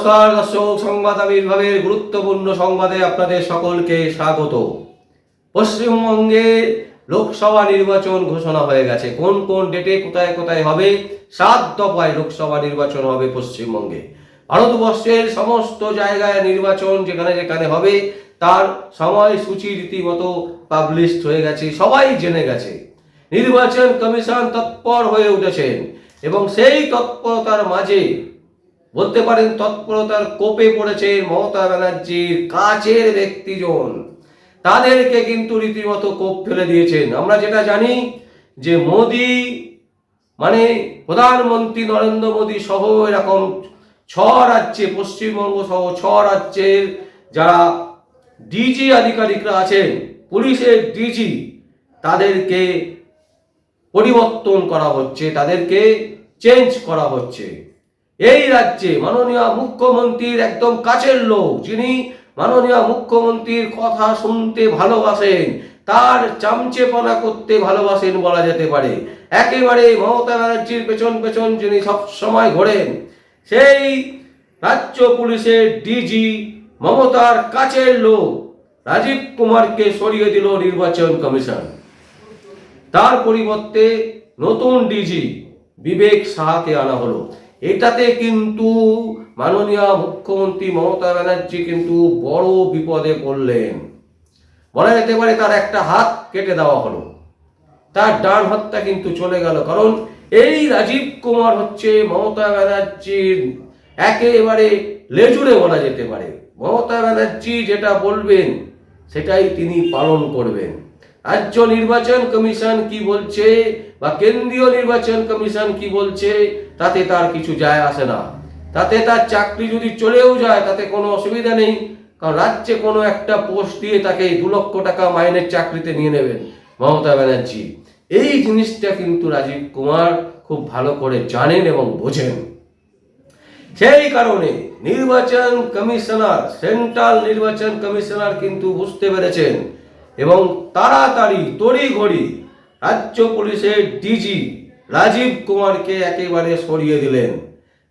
নমস্কার, দর্শক সংবাদ আবির্ভাবের গুরুত্বপূর্ণ সংবাদে আপনাদের সকলকে স্বাগত। পশ্চিমবঙ্গে লোকসভা নির্বাচন ঘোষণা হয়ে গেছে। কোন কোন ডেটে কোথায় কোথায় হবে? সাত দফায় লোকসভা নির্বাচন হবে পশ্চিমবঙ্গে। ভারতবর্ষের সমস্ত জায়গায় নির্বাচন যেখানে যেখানে হবে, তার সময়সূচি রীতিমতো পাবলিশড হয়ে গেছে, সবাই জেনে গেছে। নির্বাচন কমিশন তৎপর হয়ে উঠেছেন এবং সেই তৎপরতার মাঝে বলতে পারেন তৎপরতার কোপে পড়েছে মমতা ব্যানার্জির কাছের ব্যক্তিজন। তাদেরকে কিন্তু রীতিমতো কোপ ফেলে দিয়েছেন। আমরা যেটা জানি যে মোদি মানে প্রধানমন্ত্রী নরেন্দ্র মোদী সহ এরকম ছ রাজ্যে, পশ্চিমবঙ্গ সহ ছ রাজ্যের যারা ডিজি আধিকারিকরা আছেন, পুলিশের ডিজি, তাদেরকে পরিবর্তন করা হচ্ছে, তাদেরকে চেঞ্জ করা হচ্ছে। এই রাজ্যে মাননীয় মুখ্যমন্ত্রীর একদম কাছের লোক, যিনি মাননীয় মুখ্যমন্ত্রীর কথা শুনতে ভালোবাসেন, তার চামচেপনা করতে ভালোবাসেন বলা যেতে পারে। একেবারে মমতা ব্যানার্জির পেছন পেছন যিনি সব সময় ঘোরেন, সেই রাজ্য পুলিশের ডিজি মমতার কাছের লোক রাজীব কুমারকে সরিয়ে দিল নির্বাচন কমিশন। তার পরিবর্তে নতুন ডিজি বিবেক সাহাকে আনা হলো। এটাতে কিন্তু মাননীয় মুখ্যমন্ত্রী মমতা ব্যানার্জি কিন্তু বড় বিপদে পড়লেন। বলা যেতে পারে তার একটা হাত কেটে দেওয়া হলো। তার ডান হাতটা কিন্তু চলে গেল, কারণ এই রাজীব কুমার হচ্ছে মমতা ব্যানার্জির একেবারে লেজুড়ে বলা যেতে পারে। মমতা ব্যানার্জি যেটা বলবেন, সেটাই তিনি পালন করবেন। রাজ্য নির্বাচন কমিশন কি বলছে বা কেন্দ্রীয় নির্বাচন কমিশন কি বলছে তাতে তার কিছু যায় আসে না। তাতে তার চাকরি যদি চলেও যায়, তাতে কোনো অসুবিধা নেই। কারণ রাজ্যে কোনো একটা পোস্ট দিয়ে তাকে দু লক্ষ টাকা মাইনের চাকরিতে নিয়ে নেবেন মমতা ব্যানার্জি। এই জিনিসটা কিন্তু রাজীব কুমার খুব ভালো করে জানেন এবং বোঝেন। সেই কারণে নির্বাচন কমিশনার, সেন্ট্রাল নির্বাচন কমিশনার কিন্তু বুঝতে পেরেছেন এবং তাড়াতাড়ি তড়িঘড়ি রাজ্য পুলিশের ডিজি রাজীব কুমারকে একেবারে সরিয়ে দিলেন,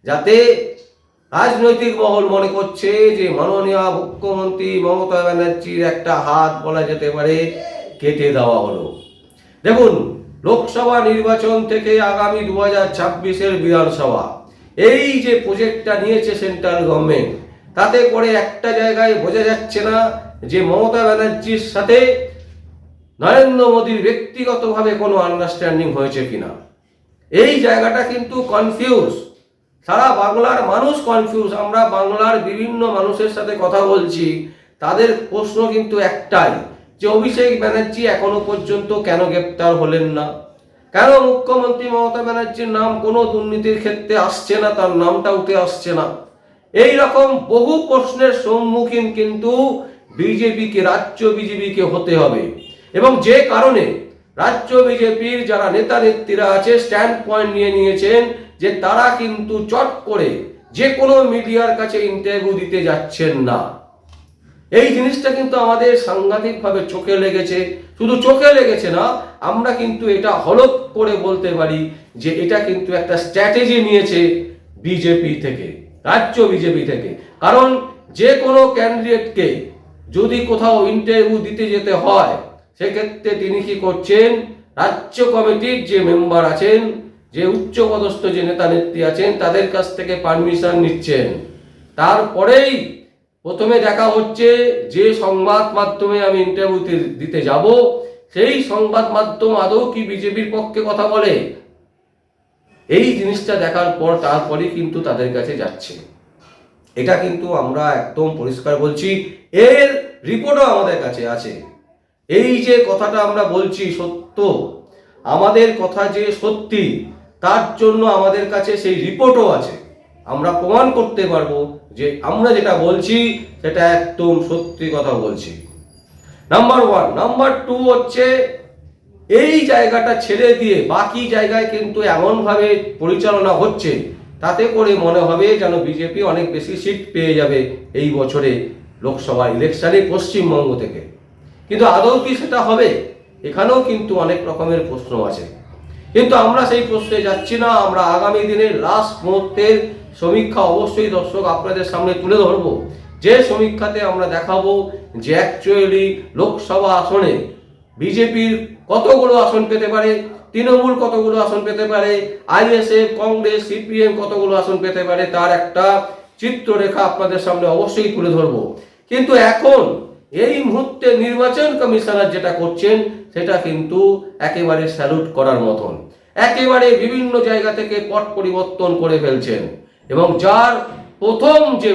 যাতে রাজনৈতিক মহল মনে করছে যে মাননীয় মুখ্যমন্ত্রী মমতা ব্যানার্জির একটা হাত বলা যেতে পারে, কেটে দেওয়া হলো। দেখুন, লোকসভা নির্বাচন থেকে আগামী দু হাজার ছাব্বিশের বিধানসভা, এই যে প্রজেক্টটা নিয়েছে সেন্ট্রাল গভর্নমেন্ট, তাতে করে একটা জায়গায় বোঝা যাচ্ছে না যে মমতা ব্যানার্জির সাথে নরেন্দ্র মোদীর ব্যক্তিগতভাবে কোনো আন্ডারস্ট্যান্ডিং হয়েছে কিনা। এই জায়গাটা কিন্তু কনফিউজ সারা বাংলার মানুষ কনফিউজ আমরা বাংলার বিভিন্ন মানুষের সাথে কথা বলছি, তাদের প্রশ্ন কিন্তু একটাই, যে অভিষেক ব্যানার্জি এখনও পর্যন্ত কেন গ্রেপ্তার হলেন না? কেন মুখ্যমন্ত্রী মমতা ব্যানার্জির নাম কোনো দুর্নীতির ক্ষেত্রে আসছে না, তার নামটা উঠে আসছে না? এই রকম বহু প্রশ্নের সম্মুখীন কিন্তু বিজেপিকে, রাজ্য বিজেপিকে হতে হবে। এবং যে কারণে রাজ্য বিজেপির যারা নেতা নেত্রীরা আছে স্ট্যান্ড পয়েন্ট নিয়ে নিয়েছেন যে তারা কিন্তু চট করে যে কোনো মিডিয়ার কাছে ইন্টারভিউ দিতে যাচ্ছেন না। এই জিনিসটা কিন্তু আমাদের সাংঘাতিকভাবে চোখে লেগেছে। শুধু চোখে লেগেছে না, আমরা কিন্তু এটা হলপ করে বলতে পারি যে এটা কিন্তু একটা স্ট্র্যাটেজি নিয়েছে বিজেপি থেকে, রাজ্য বিজেপি থেকে। কারণ যে কোনো ক্যান্ডিডেটকে যদি কোথাও ইন্টারভিউ দিতে যেতে হয় সেক্ষেত্রে তিনি কি করছেন? রাজ্য কমিটির যে মেম্বার আছেন, যে উচ্চপদস্থ যে নেতা নেত্রী আছেন, তাদের কাছ থেকে পারমিশন নিচ্ছেন। তারপরেই প্রথমে দেখা হচ্ছে যে সংবাদ মাধ্যমে আমি ইন্টারভিউ দিতে যাব, সেই সংবাদ মাধ্যম আদৌ কি বিজেপির পক্ষে কথা বলে? এই জিনিসটা দেখার পর তারপরে কিন্তু তাদের কাছে যাচ্ছে। এটা কিন্তু আমরা একদম পরিষ্কার বলছি। এর রিপোর্টও আমাদের কাছে আছে। এই যে কথাটা আমরা বলছি সত্য, আমাদের কথা যে সত্যি, তার জন্য আমাদের কাছে সেই রিপোর্টও আছে। আমরা প্রমাণ করতে পারব যে আমরা যেটা বলছি, সেটা একদম সত্যি কথা বলছি। নাম্বার ওয়ান নাম্বার টু হচ্ছে, এই জায়গাটা ছেড়ে দিয়ে বাকি জায়গায় কিন্তু এমনভাবে পরিচালনা হচ্ছে, তাতে করে মনে হবে যেন বিজেপি অনেক বেশি সিট পেয়ে যাবে এই বছরে লোকসভা ইলেকশনে পশ্চিমবঙ্গ থেকে। কিন্তু আদৌ কি সেটা হবে? এখানেও কিন্তু অনেক রকমের প্রশ্ন আছে। কিন্তু আমরা সেই প্রশ্নে যাচ্ছি না, আমরা আগামী দিনের লাস্ট মুহূর্তের সমীক্ষা অবশ্যই দর্শক আপনাদের সামনে তুলে ধরবো। যে সমীক্ষাতে আমরা দেখাবো যে অ্যাকচুয়ালি লোকসভা আসনে বিজেপির কতগুলো আসন পেতে পারে, তৃণমূল কতগুলো আসন পেতে পারে, আইএসএফ, কংগ্রেস, সিপিএম কতগুলো আসন পেতে পারে, তার একটা চিত্ররেখা আপনাদের সামনে অবশ্যই তুলে ধরবো। কিন্তু এখন এই মুহূর্তে নির্বাচন কমিশনার যেটা করছেন, সেটা কিন্তু একেবারে স্যালুট করার মতন। একেবারে বিভিন্ন জায়গা থেকে পট পরিবর্তন করে ফেলছেন। এবং যার প্রথম যে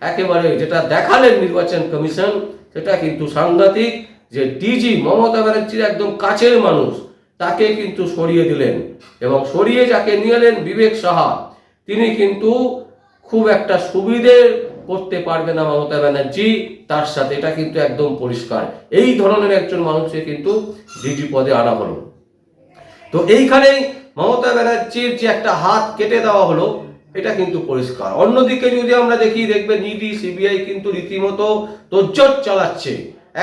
একেবারে যেটা দেখালেন নির্বাচন কমিশন, সেটা কিন্তু সাংঘাতিক যে ডিজি মমতা ব্যানার্জির একদম কাছের মানুষ, তাকে কিন্তু সরিয়ে দিলেন। এবং সরিয়ে যাকে নিয়ে এলেন বিবেক সাহা, তিনি কিন্তু খুব একটা সুবিধে করতে পারবে না মমতা ব্যানার্জি, তার সাথে এটা কিন্তু একদম পরিষ্কার। এই ধরনের একজন মানুষকে কিন্তু ডিজি পদে আনা হলো। তো এইখানেই মমতা ব্যানার্জির যে একটা হাত কেটে দেওয়া হলো, এটা কিন্তু পরিষ্কার। অন্যদিকে যদি আমরা দেখি, দেখবেন ইডি, সিবিআই কিন্তু রীতিমতো তোজ্জট চালাচ্ছে।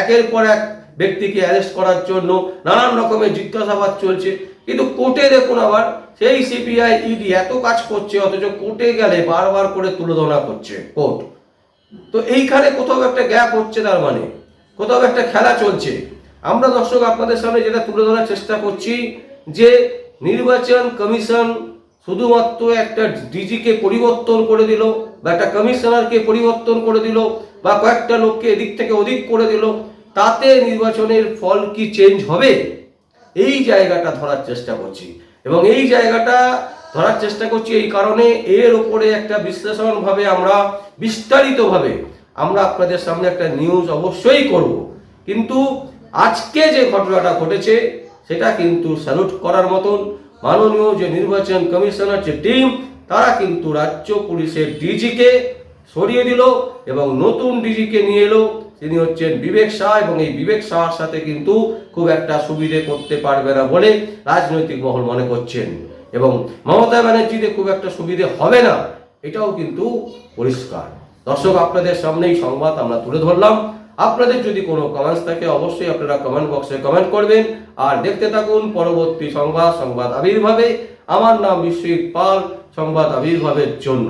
একের পর এক ব্যক্তিকে অ্যারেস্ট করার জন্য নানান রকমের জিজ্ঞাসাবাদ চলছে। কিন্তু কোর্টে দেখুন আবার, সেই সিবিআই, ইডি এত কাজ করছে, অথচ কোর্টে গেলে বারবার করে তুলোধনা করছে কোর্ট। তো এইখানে কোথাও একটা গ্যাপ হচ্ছে তার মানে। কোথাও একটা খেলা চলছে। আমরা দর্শক আপনাদের সামনে যেটা তুলে ধরার চেষ্টা করছি যে নির্বাচন কমিশন শুধুমাত্র একটা ডিজিকে পরিবর্তন করে দিল বা একটা কমিশনারকে পরিবর্তন করে দিল বা কয়েকটা লোককে এদিক থেকে ওদিক করে দিল, তাতে নির্বাচনের ফল কি চেঞ্জ হবে? এই জায়গাটা ধরার চেষ্টা করছি। এবং এই জায়গাটা ধরার চেষ্টা করছি এই কারণে এর উপরে একটা বিশ্লেষণভাবে আমরা বিস্তারিতভাবে আমরা আপনাদের সামনে একটা নিউজ অবশ্যই করব। কিন্তু আজকে যে ঘটনাটা ঘটেছে, সেটা কিন্তু স্যালুট করার মতন মাননীয় যে নির্বাচন কমিশনার, যে টিম তারা কিন্তু রাজ্য পুলিশের ডিজিকে সরিয়ে দিল এবং নতুন ডিজিকে নিয়ে এলো। তিনি হচ্ছেন বিবেক শাহ এবং এই বিবেক শাহর সাথে কিন্তু খুব একটা সুবিধে করতে পারবে না বলে রাজনৈতিক মহল মনে করছেন। এবং মমতা ব্যানার্জিতে খুব একটা সুবিধে হবে না, এটাও কিন্তু পরিষ্কার। দর্শক, আপনাদের সামনেই সংবাদ আমরা তুলে ধরলাম। আপনাদের যদি কোনো কমেন্টস থাকে, অবশ্যই আপনারা কমেন্ট বক্সে কমেন্ট করবেন। আর দেখতে থাকুন পরবর্তী সংবাদ সংবাদ আবির্ভাবে। আমার নাম বিশ্বজিৎ পাল, সংবাদ আবির্ভাবের জন্য।